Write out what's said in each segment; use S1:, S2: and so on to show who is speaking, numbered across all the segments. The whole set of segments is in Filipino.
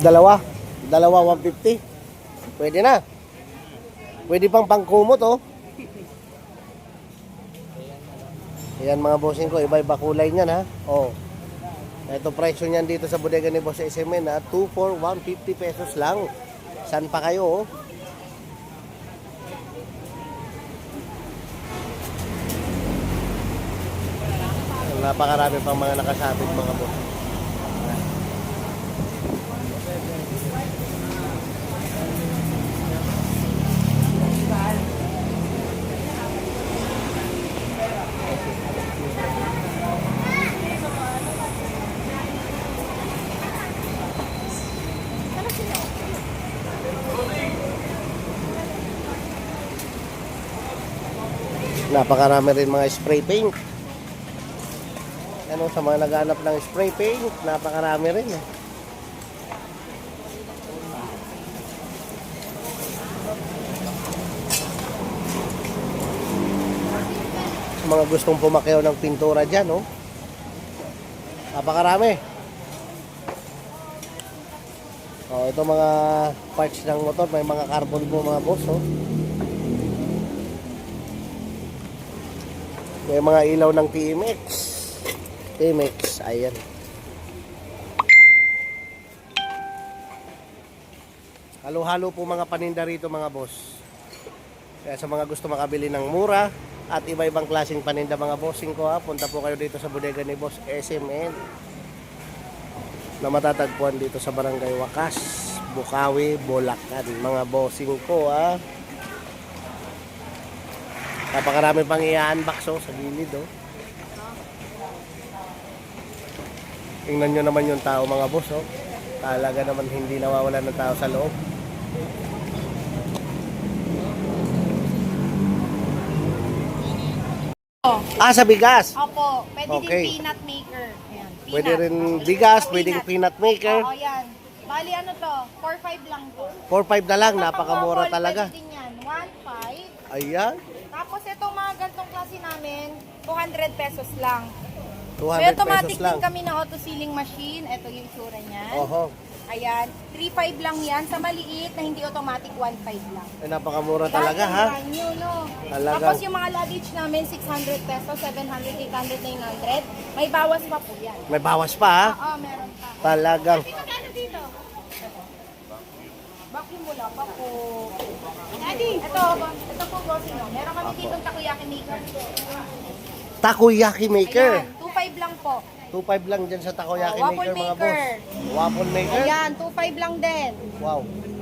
S1: Dalawa. Dalawa 150. Pwede na. Pwede pang pangkumot oh. Ayan mga bossing ko, iba-iba kulay niyan ha. Oh. Ito presyo niyan dito sa bodega ni Boss SMN ha. 2 for 150 pesos lang. San pa kayo oh? Napakarami pang mga nakasabit mga boss. Napakarami rin mga spray paint. Ano sa mga naghanap ng spray paint, napakarami rin. Eh. Sa mga gustong pumakyaw ng pintura dyan, oh. Napakarami. Oh, ito mga parts ng motor, may mga carbon po mga boss, oh. May mga ilaw ng TMX. TMX, ayan. Halo-halo po mga paninda rito mga boss. Kaya sa mga gusto makabili ng mura at iba-ibang klaseng paninda mga bossing ko ha, punta po kayo dito sa bodega ni Boss SMN na matatagpuan dito sa Barangay Wakas, Bukawi, Bulacan. Mga bossing ko ha. Napakarami pang i-unbox oh, sa gilid oh. Tingnan nyo naman yung tao mga boss oh. Talaga naman hindi nawawalan ng tao sa loob.
S2: Oh,
S1: Ah, sa bigas.
S2: opo, pwede
S1: Okay.
S2: din peanut maker. Ayan, peanut.
S1: Pwede rin bigas,
S2: peanut.
S1: pwedeng peanut maker.
S2: Oo, yan. Bali ano to, 4-5 lang to.
S1: 4-5 na lang, napakamura talaga.
S2: Pwede din yan, 1-5.
S1: Ayan,
S2: Tapos itong mga gantong klase namin, 200 pesos lang. So
S1: 200
S2: automatic
S1: pesos lang.
S2: din kami ng auto sealing machine. Ito yung itsura niyan.
S1: Oho,
S2: Ayan, 3-5 lang yan. Sa maliit na hindi automatic, 1-5 lang.
S1: ay napakamura talaga ha.
S2: brand new, no?
S1: Talaga.
S2: Tapos yung mga luggage namin, 600 pesos, 700, 800, 900. May bawas pa po yan.
S1: May bawas pa ha.
S2: Oo, meron pa.
S1: Talagang.
S2: Dito, ano dito? Vacuum wala pa po. Daddy, ito, ito po bossing no. Meron kami dito takoyaki maker.
S1: Takoyaki maker.
S2: Ayan, 2.5 lang po.
S1: 2.5 lang dyan sa takoyaki
S2: Oh, waffle
S1: maker mga
S2: maker.
S1: boss. Waffle maker?
S2: Ayan, 2.5 lang din.
S1: Wow.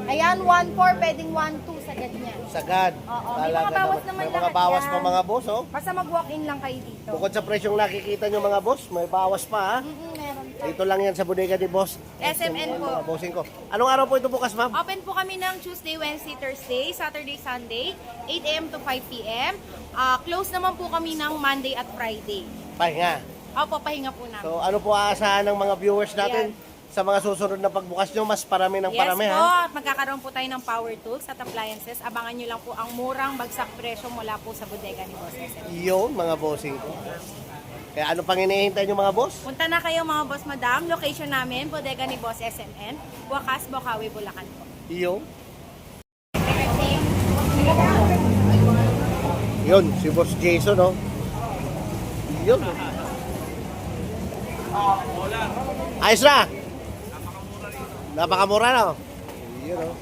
S2: Ayan, 1.4, pwedeng 1.2 sa ganyan.
S1: Sagad.
S2: Oo, may mga bawas naman
S1: May mga
S2: lahat
S1: bawas
S2: yan.
S1: pa mga boss oh.
S2: Basta mag-walk-in lang kayo dito.
S1: Bukod sa presyong nakikita nyo mga boss, may bawas pa ha.
S2: Mm-mm, meron pa.
S1: Ito lang yan sa bodega ni boss.
S2: SMN po.
S1: Mga bossing ko. Anong araw po ito bukas ma'am?
S2: Open po kami ng Tuesday, Wednesday, Thursday, Saturday, Sunday, 8 a.m. to 5 p.m. Ah, close naman po kami ng Monday at Friday.
S1: Pahinga.
S2: Opo, pahinga po namin.
S1: So ano po aasahan ng mga viewers natin sa mga susunod na pagbukas nyo, mas parami ng
S2: yes
S1: parami
S2: po,
S1: ha?
S2: at magkakaroon po tayo ng power tools at appliances. Abangan nyo lang po ang murang bagsak presyo mula po sa bodega ni Boss SM.
S1: Yun mga bossing ko. Kaya ano pang hinihintay nyo mga boss?
S2: Punta na kayo mga boss madam. Location namin, bodega ni Boss SMN, Wakas, Bokawi, Bulacan po.
S1: Yun. Yun, si Boss Jason, oh. Yun. Ayos na. Napakamura no? Yun, oh.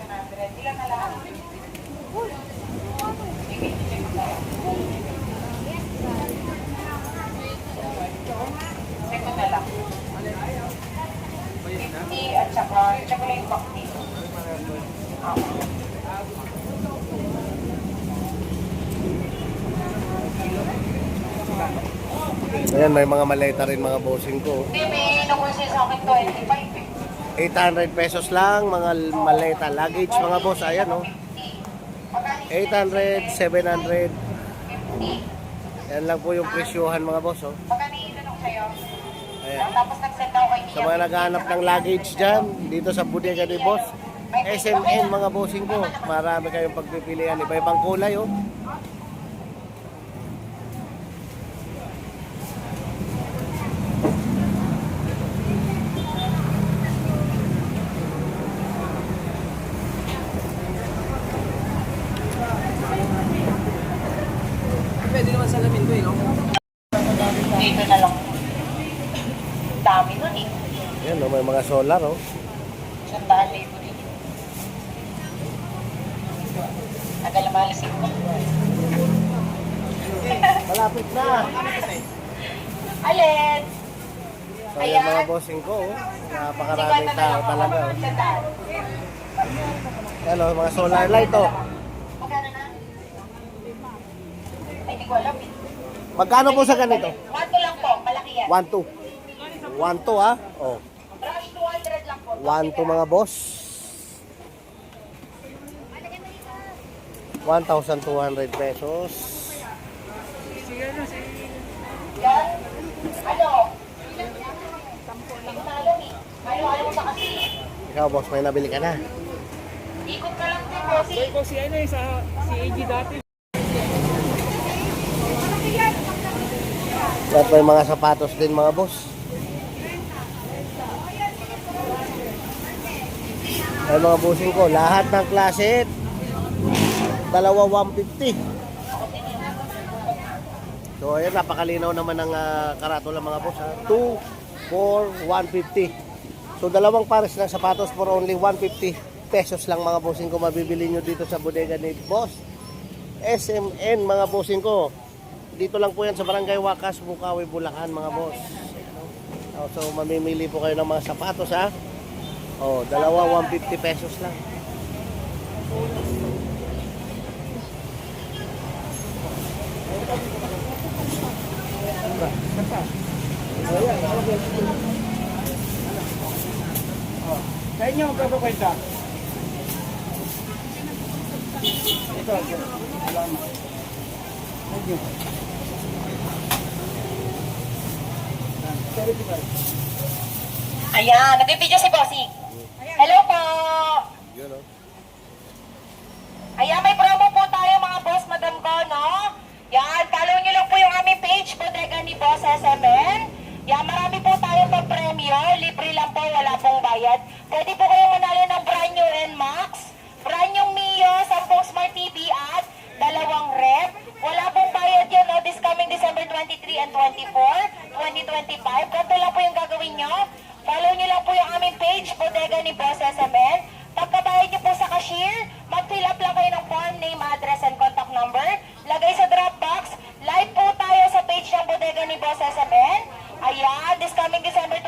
S1: Ayan, may mga maleta rin mga bossing ko.
S3: May nakunsin sa akin 25 eh.
S1: 800 pesos lang, mga maleta, luggage mga boss, ayan oh. 800, 700. Yan lang po yung presyuhan mga boss oh.
S3: Naitanong sa'yo,
S1: Ayan. Sa mga naghahanap ng luggage dyan, dito sa bodega ni boss, SMN mga bossing ko. Marami kayong pagpipilian. Iba-ibang kulay oh. Pwede naman salamin ko eh, no?
S3: Dito na lang. Dami nun eh.
S1: Yan, no, may mga solar, oh.
S3: Sandaan libo.
S1: Malapit na.
S3: Alin?
S1: So, yan mga bossing ko, oh. Napakaraming tao talaga, oh.
S3: Sandaan.
S1: Yan, oh, mga solar light, oh.
S3: Magkano na? Ay, di ko alam eh.
S1: Magkano po sa ganito?
S3: One lang po, malaki yan.
S1: 1, 2. 1, 2, ah. Oh.
S3: Brush 200 lang po.
S1: 1, 2, mga boss. 1,200 pesos.
S3: Yan. Ano? Hindi ko na alam eh. Ano, alam sa kasi.
S1: Ikaw, boss, may nabili ka na.
S3: Ikot ka lang din, bossy.
S4: Ko si ano eh, sa si AG dati.
S1: At may mga sapatos din, mga boss. Ay mga bossing ko, lahat ng klase, dalawa 150. So ayun, napakalinaw naman ng uh, karatula mga boss. Ha? 2 for 150. So dalawang pares ng sapatos for only 150 pesos lang mga bossing ko mabibili nyo dito sa bodega ni Boss. SMN mga bossing ko. Dito lang po yan sa Barangay Wakas, Bukawi, Bulacan mga boss. Ayan, oh. So mamimili po kayo ng mga sapatos ha. Oh, dalawa 150 pesos lang.
S4: Sa inyo, magkano kwenta? Ito. Thank you.
S3: Ayan, nabibidyo si Bossy. Hello po. Ayan, may promo po tayo mga boss, madam ko, no? Yan, follow nyo lang po yung aming page, Bodega ni Boss SMN. Yan, marami po tayong pa-premyo. Libre lang po, wala pong bayad. Pwede po kayong manalo ng brand new NMAX, brand new Mio, 10 Smart TV at dalawang rep. Wala pong bayad yan, no? This coming December 23 and 24, 2025. Ganito lang po yung gagawin nyo. Follow nyo lang po yung aming page, Bodega ni Boss SMN. Pagkabayad niyo po sa cashier, mag-fill up lang kayo ng form, name, address, and contact number. Lagay sa drop box. Live po tayo sa page ng Bodega ni Boss SMN. Ayan, this coming December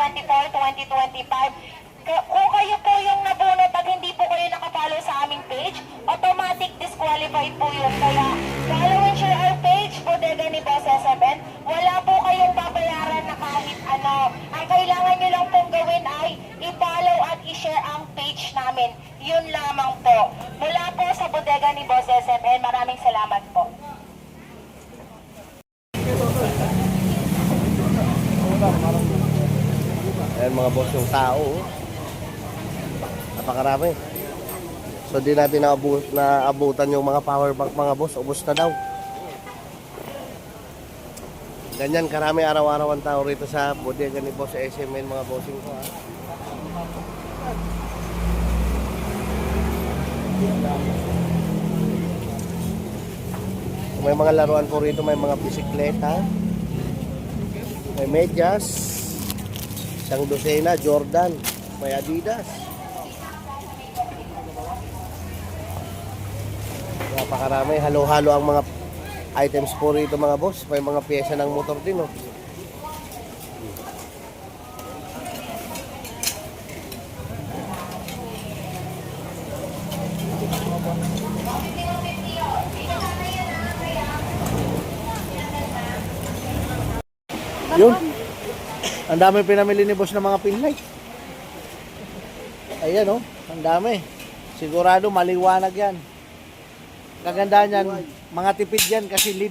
S3: 23 and 24, 2025. Ka- Kung kayo po yung nabunot at hindi po kayo nakapollow sa aming page, automatic disqualified po yun. Kaya follow and share our page, Bodega ni Boss SMN. Wala po kayong babayaran na kahit ano. Ang kailangan nyo lang pong gawin ay i-follow at i-share ang page namin. Yun lamang po. Mula po sa Bodega ni Boss SMN, maraming salamat po.
S1: Ayan mga boss yung tao. oh. Napakarami. So di natin naabot, naabutan yung mga power bank mga boss. Ubus na daw. Ganyan karami araw-araw ang tao rito sa bodega ni Boss SMN mga bossing ko ha. May mga laruan po rito, may mga bisikleta, may medyas, isang dosena, Jordan, may Adidas. Napakarami, halo-halo ang mga items po rito mga boss. May mga pyesa ng motor din oh. Yun. Ang dami pinamili ni boss ng mga pinlight. Ayan oh, ang dami. Sigurado maliwanag yan. Kagandahan yan, mga tipid yan kasi lead.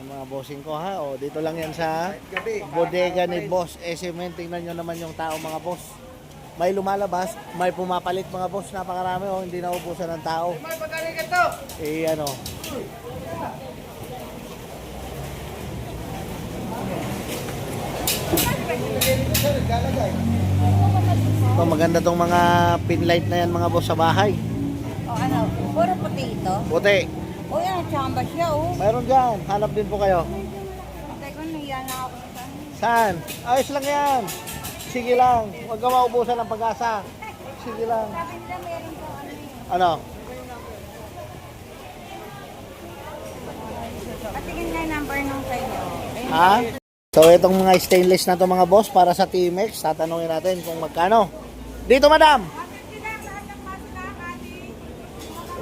S1: Ang mga bossing ko ha, oh, dito lang yan sa bodega ni Boss SMN. Tingnan nyo naman yung tao mga boss. May lumalabas, may pumapalit mga boss. Napakarami oh, hindi naubusan ng tao. Eh ano, ito, maganda tong mga pinlight na yan mga boss sa bahay.
S5: O ano, puro puti ito.
S1: Puti,
S5: O yan, tsamba siya oh.
S1: mayroon dyan. Hanap din po kayo. Saan? Ayos lang yan. Sige lang. Huwag ka maubusan ng pag-asa. Sige lang. Ano?
S2: Patingin nga number nung kayo.
S1: Ha? So itong mga stainless na to mga boss para sa TMX, tatanungin natin kung magkano. Dito madam.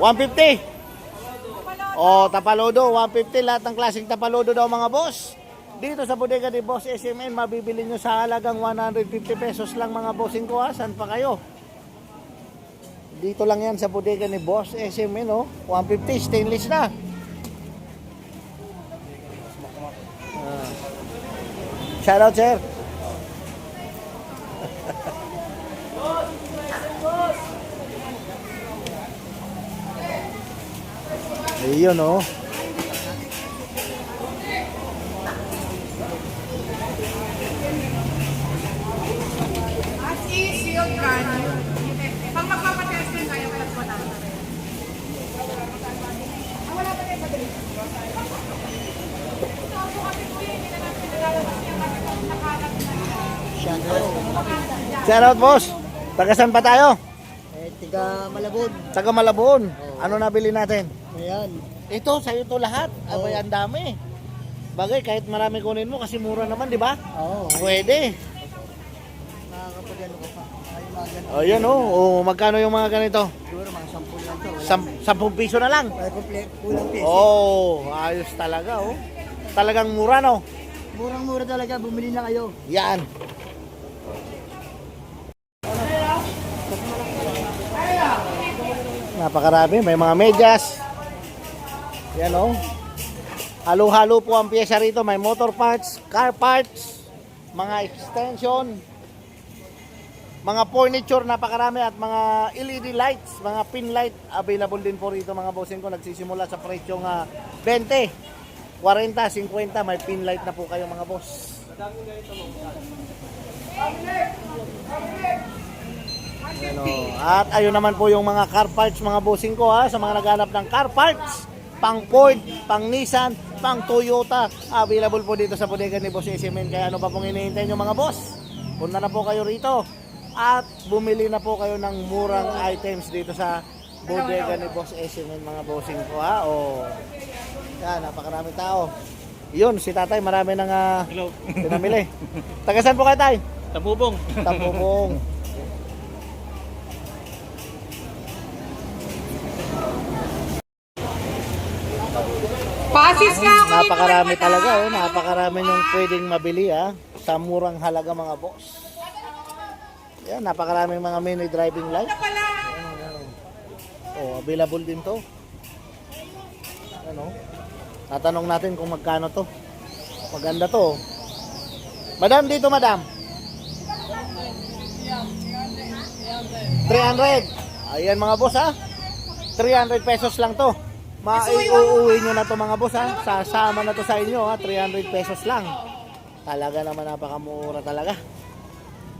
S1: 150. O, tapalodo, 150 lahat ng klaseng tapalodo daw mga boss. Dito sa bodega ni Boss SMN, mabibili nyo sa halagang 150 pesos lang mga bossing ko ha. Saan pa kayo? Dito lang yan sa bodega ni Boss SMN, oh. 150, stainless na. Shout out, sir. Ayun, oh.
S2: As is sealed brand. Pag magpapatesting kayo, plus 100.
S1: Shout out, boss. Taga saan pa tayo?
S5: Eh, tiga Malabon.
S1: Taga Malabon. Ano nabili natin?
S5: Ayan.
S1: Ito, sa'yo to lahat. Abay, ang dami. Bagay, kahit marami kunin mo kasi mura naman, di ba?
S5: Oo.
S1: Pwede.
S5: Nakakapag-ano ka pa. Ay, mga ganito.
S1: O, yan, oh. O, magkano yung mga ganito?
S5: Siguro mga 10 lang to.
S1: Sam 10 piso na lang.
S5: Kulang piso.
S1: Oh, ayos talaga, oh. Talagang mura, no?
S5: Murang-mura talaga. Bumili na kayo.
S1: Yan. Napakarami. May mga medyas. Yan oh. Halo-halo po ang pyesa rito. May motor parts, car parts, mga extension, mga furniture napakarami at mga LED lights, mga pin light available din po rito mga bossing ko. Nagsisimula sa presyong ah, 20, 40, 50. May pin light na po kayo mga boss. Ano, at ayun naman po yung mga car parts mga bossing ko ha, sa mga naghanap ng car parts, pang Ford, pang Nissan, pang Toyota, available po dito sa bodega ni Boss SMN. Kaya ano pa pong hinihintay nyo mga boss? Punta na po kayo rito at bumili na po kayo ng murang items dito sa bodega ni Boss SMN mga bossing ko ha. O, yan, napakarami tao. Yun, si tatay marami nang uh, pinamili. Taga saan po kayo tay?
S4: Tabubong.
S1: Tapubong.
S2: Pasis ka ako
S1: Napakarami talaga oh, napakarami yung pwedeng mabili ah sa murang halaga mga boss. Yan, napakaraming mga mini driving light. Oh, available din to. Ano? Tatanong natin kung magkano to. Maganda to. oh. Madam dito, madam. 300. Ayan mga boss ha. 300 pesos lang to. Maiuuwi nyo na to mga boss ha. Sasama na to sa inyo ha. 300 pesos lang. Talaga naman napakamura talaga.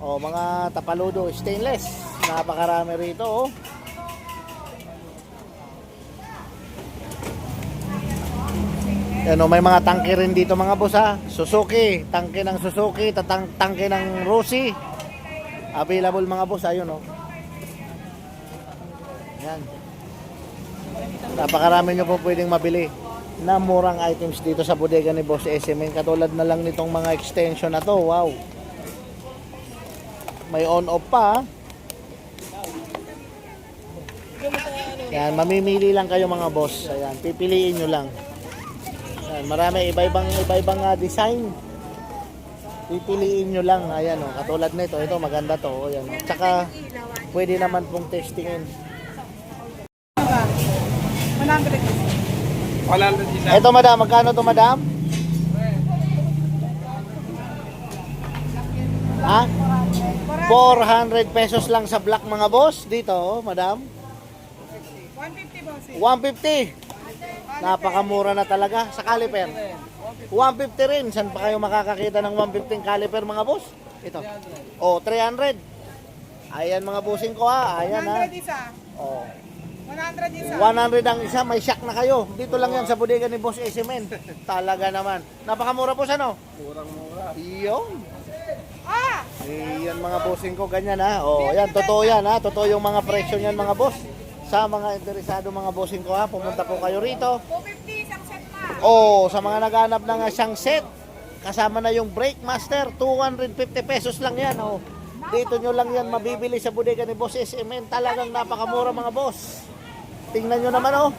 S1: O mga tapaludo stainless. Napakarami rito oh. Ano, may mga tangke rin dito mga boss ha. Suzuki, tangke ng Suzuki, tatang tangke ng Rossi. Available mga boss, ayun oh. Yan. Napakarami nyo po pwedeng mabili na murang items dito sa bodega ni Boss SMN. Katulad na lang nitong mga extension na to. Wow. May on-off pa. Yan, mamimili lang kayo mga boss. Ayan, pipiliin nyo lang. Yan, marami iba-ibang iba-ibang ah, design. Pipiliin nyo lang. Ayan oh, katulad nito. Ito maganda to. Ayan, oh. Tsaka pwede naman pong testingin.
S4: 100 isa.
S1: Ito madam, magkano to madam? Ha? 400 pesos lang sa black mga boss dito, oh, madam. 150 150. Napakamura na talaga sa caliper. 150 rin. Saan pa kayo makakakita ng 150 caliper mga boss? Ito. Oh, 300. Ayan mga bossing ko ha. Ayan ha.
S6: isa.
S1: Oh.
S5: 100 isa.
S1: 100 ang isa, may shock na kayo. Dito lang yan sa bodega ni Boss SMN. Talaga naman. Napakamura po sa no? Murang-mura. Iyon.
S2: Ah!
S1: Iyan mga bossing ko, ganyan ha. Oh, yan, totoo yan ha. Totoo yung mga presyo niyan mga boss. Sa mga interesado mga bossing ko ha, pumunta po kayo rito.
S2: 250 isang set pa.
S1: Oh, sa mga naghanap ng isang set, kasama na yung brake master, 250 pesos lang yan. Oh. Dito nyo lang yan mabibili sa bodega ni Boss SMN. Talagang napakamura mga boss. Tingnan nyo naman oh.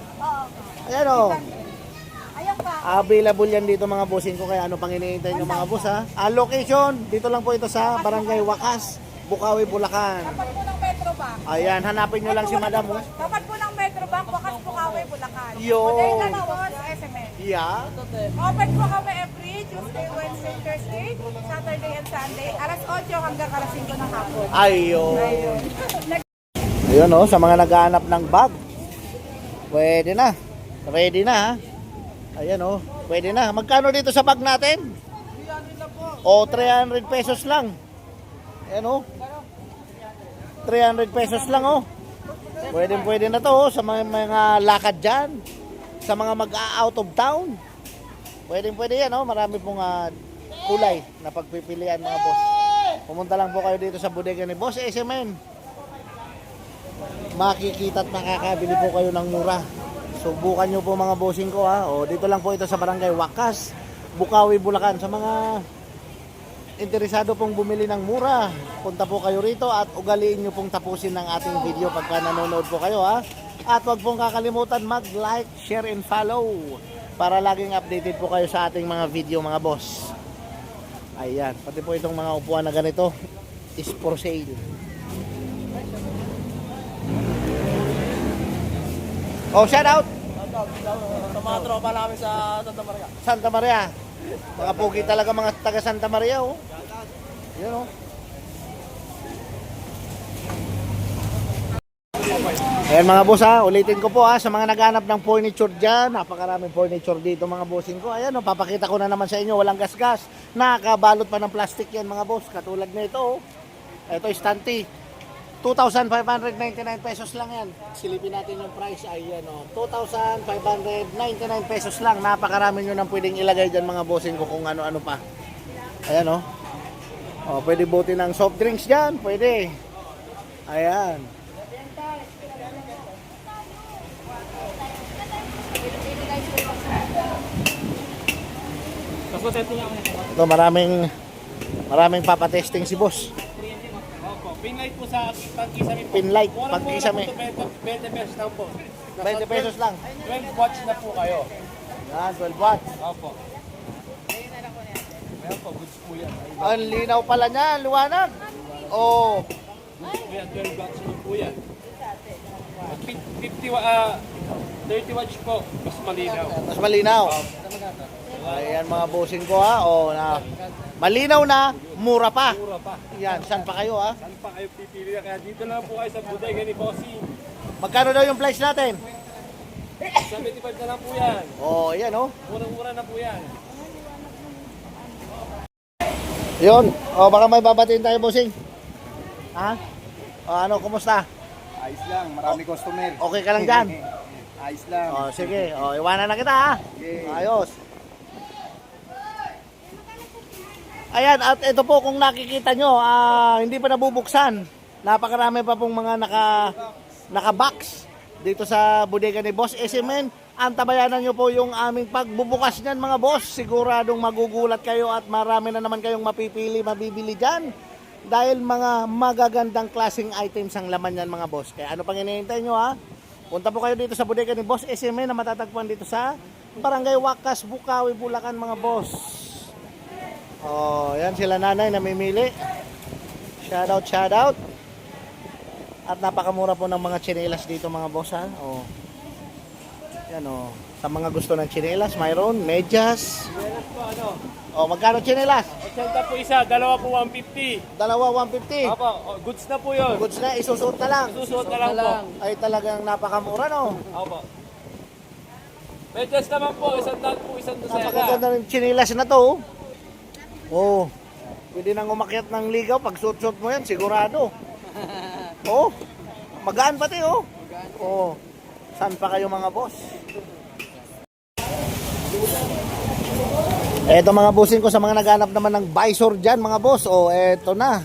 S1: Ayan oh. Available yan dito mga bossing ko kaya ano pang iniintay nyo mga boss ha. Ang location, dito lang po ito sa Barangay Wakas, Bukawi, Bulacan. Ayan, hanapin nyo lang si Madam oh.
S2: Tapat po ng Metro Bank, Wakas Pukawi, Bulacan.
S1: Yo.
S2: Bodega na boss, SMS.
S1: Yeah.
S2: Open po kami every Tuesday, Wednesday, Thursday, Saturday and Sunday. Alas 8 hanggang alas 5 ng hapon.
S1: Ayun.
S2: Ayun.
S1: Ayun oh, sa mga naghahanap ng bag. Pwede na. Ready na ha. Ayan oh, pwede na. Magkano dito sa bag natin? 300 O 300 pesos lang. Ayan oh. 300 pesos lang oh. Pwede pwede na to oh, sa mga, mga lakad dyan. Sa mga mag-out of town. Pwede pwede yan oh. Marami pong ah, kulay na pagpipilian mga boss. Pumunta lang po kayo dito sa bodega ni Boss SMN makikita at makakabili po kayo ng mura. Subukan nyo po mga bossing ko ha. O, dito lang po ito sa barangay Wakas, Bukawi, Bulacan. Sa mga interesado pong bumili ng mura, punta po kayo rito at ugaliin nyo pong tapusin ng ating video pagka nanonood po kayo ha. At wag pong kakalimutan mag-like, share, and follow para laging updated po kayo sa ating mga video mga boss. Ayan, pati po itong mga upuan na ganito is for sale. Oh, shout out
S5: Sa mga tropa namin sa Santa Maria.
S1: Santa Maria. Mga pogi talaga mga taga Santa Maria oh. Yan oh. Ayan mga boss ha, ulitin ko po ha, sa mga naghanap ng furniture dyan, napakaraming furniture dito mga bossing ko. Ayan oh, papakita ko na naman sa inyo, walang gasgas. Nakabalot pa ng plastic yan mga boss, katulad nito oh. Ito istanti. 2,599 pesos lang yan. Silipin natin yung price. Ayan o. 2,599 pesos lang. Napakarami nyo nang pwedeng ilagay dyan mga bossing ko kung ano-ano pa. Ayan o. O, pwede buti ng soft drinks dyan. Pwede. Ayan.
S4: Ito,
S1: maraming maraming papatesting si boss.
S4: Opo, sa pagkisame po.
S1: Pinlight,
S4: ito, 20 pesos lang po.
S1: 20 pesos lang.
S4: 12 watts na po kayo.
S1: Yan, 12 watts.
S4: Opo. Ayan po, goods po yan.
S1: Ang linaw pala niya, liwanag. Oh,
S4: Goods po yan, 12 watts na po yan. 50 wa, ah, 30 watts po, mas malinaw.
S1: mas malinaw. Ayan mga bossing ko ha. Oh, na malinaw na, mura pa.
S4: Mura pa.
S1: Yan, saan pa kayo ha?
S4: Saan pa kayo pipili na? Kaya dito lang po kayo sa bodega ni Bossy.
S1: Magkano daw yung price natin?
S4: 75 na lang po yan.
S1: Oh, ayan oh.
S4: Murang-mura na po yan.
S1: Yun. Oh, baka may babatiin tayo bossing. Ha? Oh, ano, kumusta?
S5: Ayos lang, marami customer.
S1: Okay ka lang dyan?
S5: Ayos lang.
S1: Oh, sige. Oh, iwanan na kita ha.
S5: Okay.
S1: Ayos. Ayan, at ito po kung nakikita nyo, ah, hindi pa nabubuksan. Napakarami pa pong mga naka, naka-box dito sa bodega ni Boss SMN. Antabayanan nyo po yung aming pagbubukas niyan mga boss. Siguradong magugulat kayo at marami na naman kayong mapipili, mabibili dyan. Dahil mga magagandang klaseng items ang laman yan mga boss. Kaya ano pang hinihintay nyo ha? Punta po kayo dito sa bodega ni Boss SMN na matatagpuan dito sa Barangay Wakas, Bukawi, Bulacan mga boss. Oh, yan sila nanay namimili. Shout out, shout out. At napakamura po ng mga tsinelas dito mga boss ha. Oh. Yan oh. Sa mga gusto ng tsinelas, mayroon medyas.
S4: Meron po ano,
S1: Oh, magkano tsinelas?
S4: 80 po isa, dalawa po 150.
S1: Dalawa 150.
S4: Opo, oh, goods na po yun.
S1: Goods na isusuot na lang.
S4: Susuot na lang po.
S1: Ay talagang napakamura no.
S4: Opo. Medyas naman po, isang daan po, isang dosena.
S1: Napakaganda ng tsinelas na to. Oh. Oh. Pwede nang umakyat ng ligaw pag suot-suot mo yan, sigurado. Oh. Magaan pati oh. Oh. Saan pa kayo mga boss? Eto mga bossing ko sa mga naghanap naman ng visor dyan mga boss. O eto na.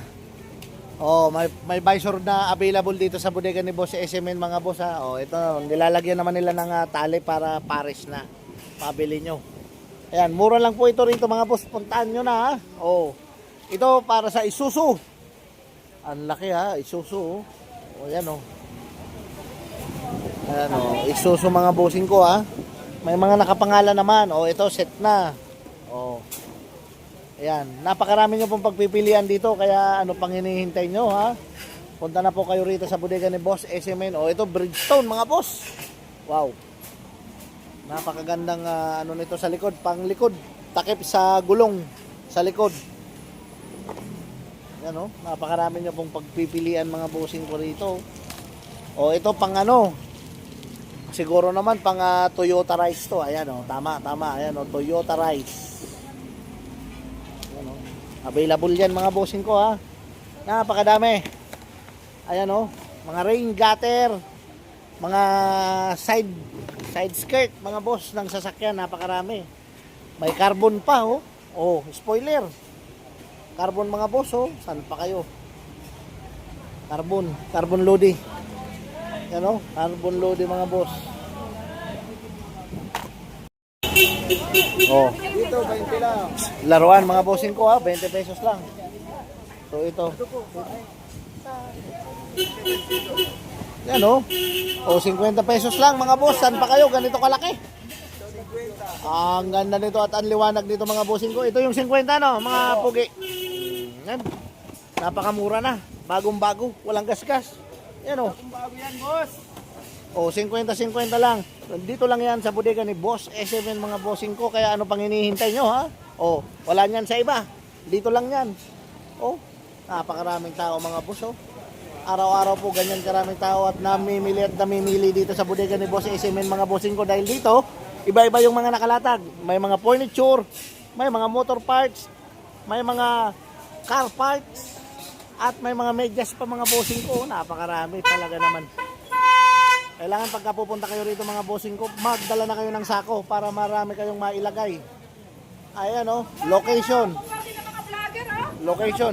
S1: O may, may visor na available dito sa bodega ni boss SMN mga boss ha. O ito nilalagyan naman nila ng ah, tali para pares na. Pabili nyo. Ayan, mura lang po ito rito mga boss. Puntahan nyo na ha. O ito para sa Isuzu. Ang laki ha, Isuzu. O yan o. Ayan o, Isuzu mga bossing ko ha. May mga nakapangalan naman. O ito, set na. O. Ayan, napakarami nyo pong pagpipilian dito. Kaya ano pang hinihintay nyo ha. Punta na po kayo rito sa bodega ni Boss SMN. O ito, Bridgestone mga boss. Wow. Napakagandang ah, ano nito sa likod. Pang likod. Takip sa gulong sa likod. Yan o, napakarami nyo pong pagpipilian mga bossing ko rito. O ito pang ano, siguro naman pang ah, Toyota Rise to. Ayan o, tama, tama. Ayan o, Toyota Rise. Ayan o. Available yan mga bossing ko ha. Napakadami. Ayan o, mga rain gutter, mga side side skirt mga boss ng sasakyan, napakarami. May carbon pa oh. Oh, spoiler. Carbon mga boss oh. Saan pa kayo? Carbon, carbon loading. Yan oh, carbon loading mga boss. Oh.
S5: Dito, 20 lang.
S1: Laruan mga bossing ko ha, 20 pesos lang. So ito. Yan oh. O 50 pesos lang mga boss. Saan pa kayo? Ganito kalaki. Ang ganda nito at ang liwanag nito mga bossing ko. Ito yung 50 no, mga pugi. Yan. Napakamura na. Bagong bago. Walang gasgas. Yan oh.
S5: Bago yan, boss.
S1: O, 50-50 lang. Dito lang yan sa bodega ni Boss S7 mga bossing ko. Kaya ano pang hinihintay nyo ha? O, wala niyan sa iba. Dito lang yan. O, napakaraming tao mga boss oh. Araw-araw po ganyan karaming tao at namimili at namimili dito sa bodega ni Boss S7 mga bossing ko. Dahil dito, iba-iba yung mga nakalatag. May mga furniture, may mga motor parts, may mga car parts, at may mga medyas pa mga bossing ko. Napakarami talaga naman. Kailangan pagka pupunta kayo rito mga bossing ko, magdala na kayo ng sako para marami kayong mailagay. Ayan oh, location.
S2: Pwede na mga vlogger, ah.
S1: Location.